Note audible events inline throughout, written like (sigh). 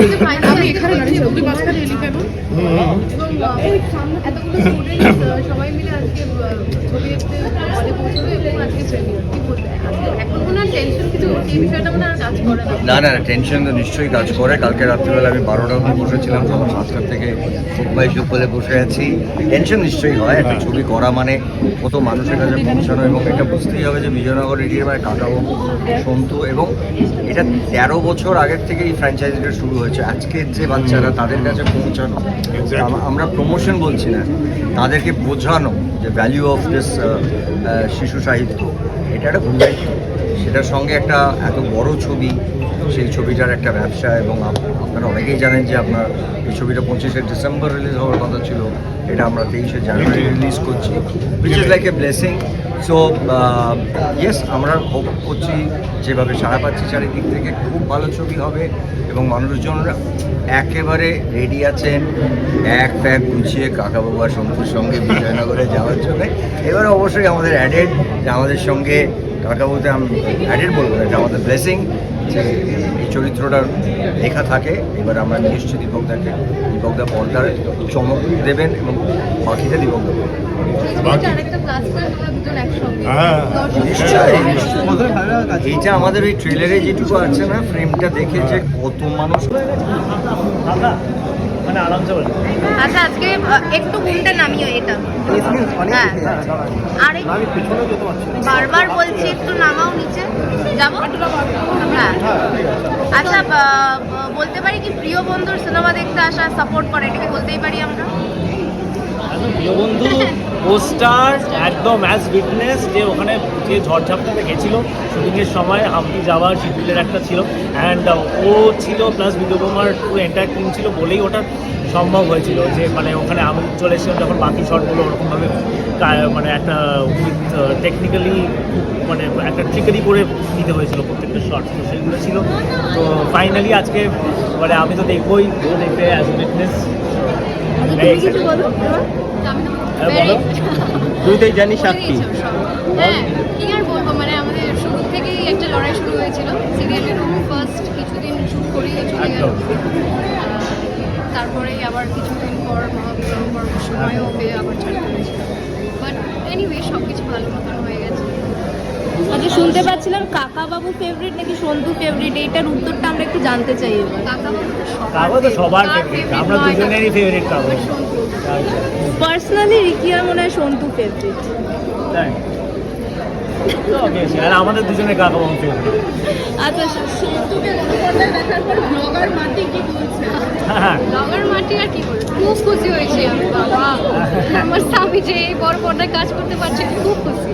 আমি এখানে দাঁড়িয়ে ছবি মাঝখানে এলি কেন? সবাই মিলে আজকে ছবি দেখতে হলে পৌঁছবে এবং আজকে প্রেমিয়ার কি বলবে? আজকে এখন কোনো টেনশন কিছু এই বিষয়টা আর কাজ করে না না না টেনশন তো নিশ্চয়ই কাজ করে। কালকে রাত্রিবেলা আমি বারোটা অবধি বসেছিলাম তখন সাতটার থেকে ফুটবাই চুপ বলে বসে আছি। টেনশন নিশ্চয়ই হয় একটা ছবি করা মানে কত মানুষের কাছে পৌঁছানো এবং এটা বুঝতেই হবে যে বিজয়নগর এরিয়ার মানে কাকাবাবু সন্তু এবং এটা তেরো বছর আগের থেকে এই ফ্র্যাঞ্চাইজিটা শুরু হয়েছে। আজকের যে বাচ্চারা তাদের কাছে পৌঁছানো আমরা প্রমোশন বলছি না তাদেরকে বোঝানো যে ভ্যালিউ অফ দিস শিশু সাহিত্য এটা একটা ভূমিকা সেটার সঙ্গে একটা এত বড় ছবি সেই ছবিটার একটা ব্যবসা এবং আপনারা অনেকেই জানেন যে আপনার এই ছবিটা পঁচিশে ডিসেম্বর রিলিজ হওয়ার কথা ছিল, এটা আমরা তেইশে জানুয়ারি রিলিজ করছি which is like a blessing so yes আমরা হোপ করছি যেভাবে সাড়া পাচ্ছি চারিদিক থেকে খুব ভালো ছবি হবে এবং মানুষজনরা একেবারে রেডি আছেন, এক প্যাক গুছিয়ে কাকাবাবু আর সন্তুর সঙ্গে বিজয়নগরে যাওয়ার জন্য। এবারে অবশ্যই আমাদের অ্যাডেড আমাদের সঙ্গে কাকা বলতে আমি অ্যাডেড বলব এটা আমাদের ব্লেসিং যে এই চরিত্রটার লেখা থাকে এবার আমরা নিয়ে এসেছি দীপকদাকে দীপকদা পর্দার চমক দেবেন এবং বাকিটা দীপকদা হ্যাঁ। নিশ্চয়ই। এইটা আমাদের ওই ট্রেলারে যেটুকু আছে না ফ্রেমটা দেখে যে কত মানুষ আচ্ছা আজকে একটু ঘুমটা নামিও এটা। হ্যাঁ। আরে বারবার বলছি একটু নামাও নিচে। যাব? হ্যাঁ। আচ্ছা বলতে পারি কি প্রিয় বন্ধুর সিনেমা দেখতে আসা সাপোর্ট করে এটাকে বলতেই পারি আমরা? বন্ধু পোস্টার, একদম অ্যাজ উইটনেস যে ওখানে যে ঝড়ঝাপটাতে গেছিল, শুটিংয়ের সময় হাম্পি যাওয়ার শিডিউলের একটা ছিল। অ্যান্ড ও ছিল প্লাস বিদ্যুকুমার পুরো এন্টার টিম ছিল বলেই ওটা সম্ভব হয়েছিল যে মানে ওখানে আমি চলে এসেছিলাম যখন বাকি শটগুলো ওরকমভাবে মানে একটা উইথ টেকনিক্যালি মানে একটা ট্রিকারি করে নিতে হয়েছিল প্রত্যেকটা শট তো সেগুলো ছিল। তো ফাইনালি আজকে মানে আমি তো দেখবই, ও দেখবে অ্যাজ উইটনেস দুইটাই জানি সাক্ষী। হ্যাঁ কি আর বলব মানে আমাদের শুরু থেকেই একটা লড়াই শুরু হয়েছিল। সিরিয়ালের ফার্স্ট কিছুদিন শুট করেই চলে গেল। তারপরে আবার কিছুদিন পর মহাবিবাহ পর্ব সময়ও পেয়ে আবার ছাড়তে হয়েছিল বাট এনিওয়ে সব কিছু ভালো মতন শুনতে পাচ্ছিলাম কাকা বাবু ফেভারিট নাকি সন্তু ফেভারিট এইটার উত্তরটা আমরা একটু জানতে চাই এবার। কাকা বাবু তো সবার ফেভারিট আমরা দুজনেরই ফেভারিট সন্তু। পার্সোনালি রিকিয়ার মনে হয় সন্তু ফেভারিট তাই? আর আমাদের দুজনের কাকা বাবু ফেভারিট আচ্ছা সন্তুকে মনোপর্দায় দেখার পর ব্লগার মাটি কি বলছে? হ্যাঁ। মাটি আর কি বলব খুব খুশি হয়েছি আমি বাবা। আমার স্বামী যে এই বড় পর্দায় কাজ করতে পারছে খুব খুশি।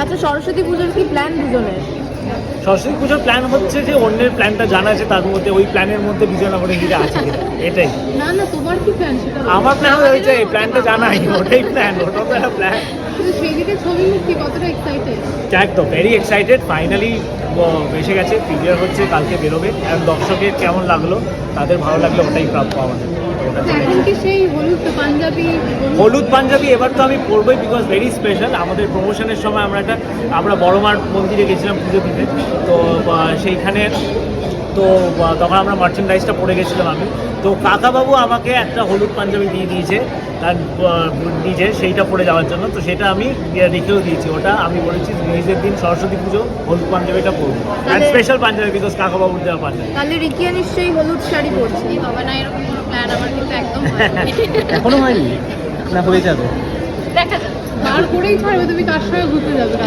আচ্ছা সরস্বতী পুজোর কি প্ল্যান দুজনের? সরস্বতী পুজোর প্ল্যান হচ্ছে যে অন্যের প্ল্যানটা জানা আছে তার মধ্যে ওই প্ল্যানের মধ্যে বিজয়নগরে গিয়ে আছে এটাই। না না তোমার কি প্ল্যান সেটা আমার প্ল্যান হয়েছে এই প্ল্যানটা জানাই ওটাই প্ল্যান ওটা তো একটা প্ল্যান কিন্তু সেই দিকে ছবি মুক্তি কতটা এক্সাইটেড একদম ভেরি এক্সাইটেড ফাইনালি এসে গেছে প্রিমিয়ার হচ্ছে কালকে বেরোবে আর দর্শকের কেমন লাগল তাদের ভালো লাগল ওটাই প্রাপ্য আমাদের। হলুদ পাঞ্জাবি এবার তো আমি পরবই বিকজ ভেরি স্পেশাল আমাদের প্রমোশনের সময় আমরা একটা আমরা বড় বড়মার মন্দিরে গেছিলাম পুজো দিতে। তো সেইখানে তো তখন আমরা মার্চেন্ডাইজটা পড়ে গেছিলাম আমি। তো কাকাবাবু আমাকে একটা হলুদ পাঞ্জাবি দিয়ে দিয়েছে তার নিজে সেইটা পরে যাওয়ার জন্য। তো সেটা আমি রেখেও দিয়েছি। ওটা আমি বলেছি রিলিজের দিন সরস্বতী পুজো হলুদ পাঞ্জাবিটা পরবো অ্যান্ড স্পেশাল পাঞ্জাবি বিকজ কাকাবাবুর দেওয়া পাঞ্জাবি। তাহলে রিকিয়া নিশ্চয়ই হলুদ শাড়ি পরছে। বাবা না এরকম কোনো প্ল্যান আমার কিন্তু একদম (laughs) এখনও হয়নি? না হয়ে যাবে। দেখা বার করেই ছাড়বে তুমি কার সঙ্গে ঘুরতে যাবে। (laughs)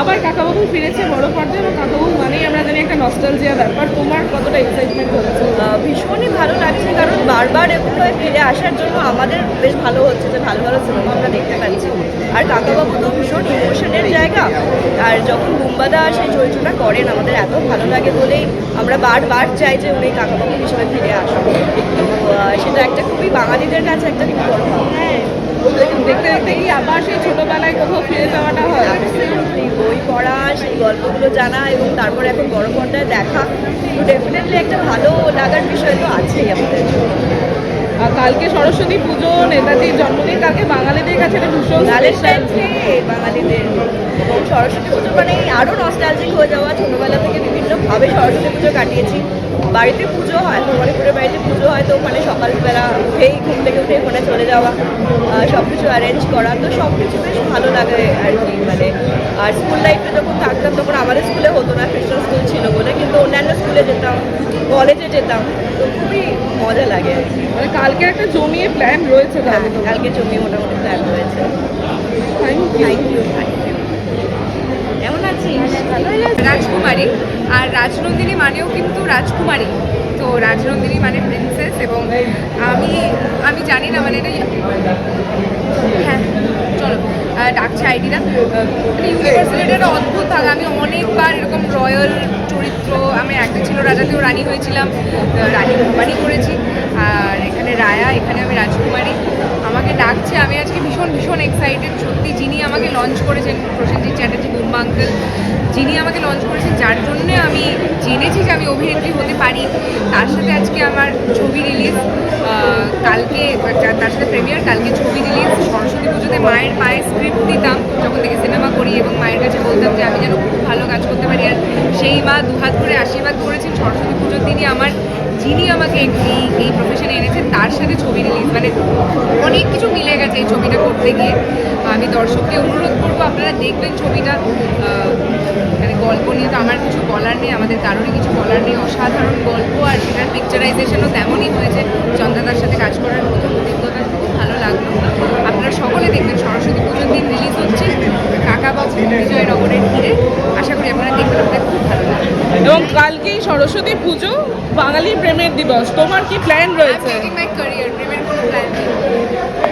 আবার কাকাবাবু ফিরেছে বড় পর্দায় এবং কাকাবাবু মানেই আমরা জানি একটা নস্টালজিয়া ব্যাপার। তোমার কতটা এক্সাইটমেন্ট হচ্ছে ভীষণই ভালো লাগছে কারণ বারবার এগুলোয় ফিরে আসার জন্য আমাদের বেশ ভালো হচ্ছে যে ভালো ভালো সিনেমা আমরা দেখতে পাচ্ছি। আর কাকাবাবু তো ভীষণ ইমোশনের জায়গা। আর যখন বুম্বাদা সেই চরিত্রটা করেন আমাদের এত ভালো লাগে বলেই আমরা বারবার চাই যে উনি কাকাবাবু হিসেবে ফিরে আসুন তো সেটা একটা খুবই বাঙালিদের কাছে একটা খুব বড় হ্যাঁ দেখতে দেখতে কি আবার সেই ছোটবেলায় কোথাও ফিরে যাওয়াটা হয়। বই পড়া, সেই গল্পগুলো জানা এবং তারপরে এখন বড় পর্দায় দেখা। ডেফিনেটলি একটা ভালো লাগার বিষয় তো আছেই আমাদের কালকে সরস্বতী পুজো নেতাজির জন্মদিন কালকে বাঙালিদের কাছে এটা ভীষণ বাঙালিদের এবং সরস্বতী পুজো মানে আরও নস্টালজিক হয়ে যাওয়া ছোটোবেলা থেকে বিভিন্নভাবে সরস্বতী পুজো কাটিয়েছি। বাড়িতে পুজো হয় ভবানীপুরের বাড়িতে পুজো হয় তো ওখানে সকালবেলা উঠেই ঘুম থেকে উঠে ওখানে চলে যাওয়া সব কিছু অ্যারেঞ্জ করা। তো সব কিছু বেশ ভালো লাগে আর কি মানে আর স্কুল লাইফে যখন থাকতাম তখন আমাদের স্কুলে হতো না খ্রিস্টান স্কুল ছিল বলে কিন্তু অন্যান্য স্কুলে যেতাম কলেজে যেতাম তো খুবই মজা লাগে আর কি। মানে কালকে একটা জমিয়ে প্ল্যান রয়েছে হ্যাঁ তাহলে। কালকে জমি মোটামুটি প্ল্যান হয়েছে thank thank you thank you কেমন আছিস? রাজকুমারী। আর রাজনন্দিনী মানেও কিন্তু রাজকুমারী। তো রাজনন্দিনী মানে প্রিন্সেস এবং আমি আমি জানি না মানে এটা হ্যাঁ চলো। ডাকছে আইডিটা মানে ইউনিভার্সাল এটা একটা অদ্ভুত ভাগ। আমি অনেকবার এরকম রয়্যাল চরিত্র আমি একটা ছিল রাজাতেও রানী হয়েছিলাম। রানী ভবানী করেছি। আর এখানে রায়া এখানে আমি রাজকুমারী। আমাকে ডাকছে, আমি আজকে ভীষণ ভীষণ এক্সাইটেড সত্যি যিনি আমাকে লঞ্চ করেছেন, প্রসেনজিৎ চ্যাটার্জি বুম্বা আঙ্কেল যিনি আমাকে লঞ্চ করেছেন, যার জন্য আমি জেনেছি যে আমি অভিনেত্রী হতে পারি। তার সাথে আজকে আমার ছবি রিলিজ কালকে তার সাথে প্রিমিয়ার কালকে ছবি রিলিজ সরস্বতী পুজোতে মায়ের পায়ে স্ক্রিপ্ট দিতাম, যখন থেকে সিনেমা করি এবং মায়ের কাছে বলতাম যে আমি যেন খুব ভালো কাজ করতে পারি। আর সেই মা দুহাত করে আশীর্বাদ করেছেন সরস্বতী পুজোর দিনই। আমার, যিনি আমাকে এই এই প্রফেশনে এনেছেন, তার সাথে ছবি রিলিজ মানে অনেক কিছু মিলে গেছে এই ছবিটা করতে গিয়ে। আমি দর্শককে অনুরোধ করব আপনারা দেখবেন ছবিটা মানে গল্প নিয়ে তো আমার কিছু বলার নেই আমাদের কারোরই কিছু বলার নেই। অসাধারণ গল্প আর সেটার পিকচারাইজেশনও তেমনই হয়েছে। চন্দ্রদার সাথে কাজ করার প্রথম অভিজ্ঞতা খুব ভালো লাগল। আপনারা সকলে দেখবেন সরস্বতী পুজোর দিন রিলিজ হচ্ছে। কাকাবাবু বিজয়নগরের ঘিরে আশা করি আপনারা দেখবেন আপনাদের খুব ভালো লাগবে। এবং কালকেই সরস্বতী পুজো বাঙালি প্রেমের দিবস। তোমার কি প্ল্যান রয়েছে? প্রেমের কোনো প্ল্যান নেই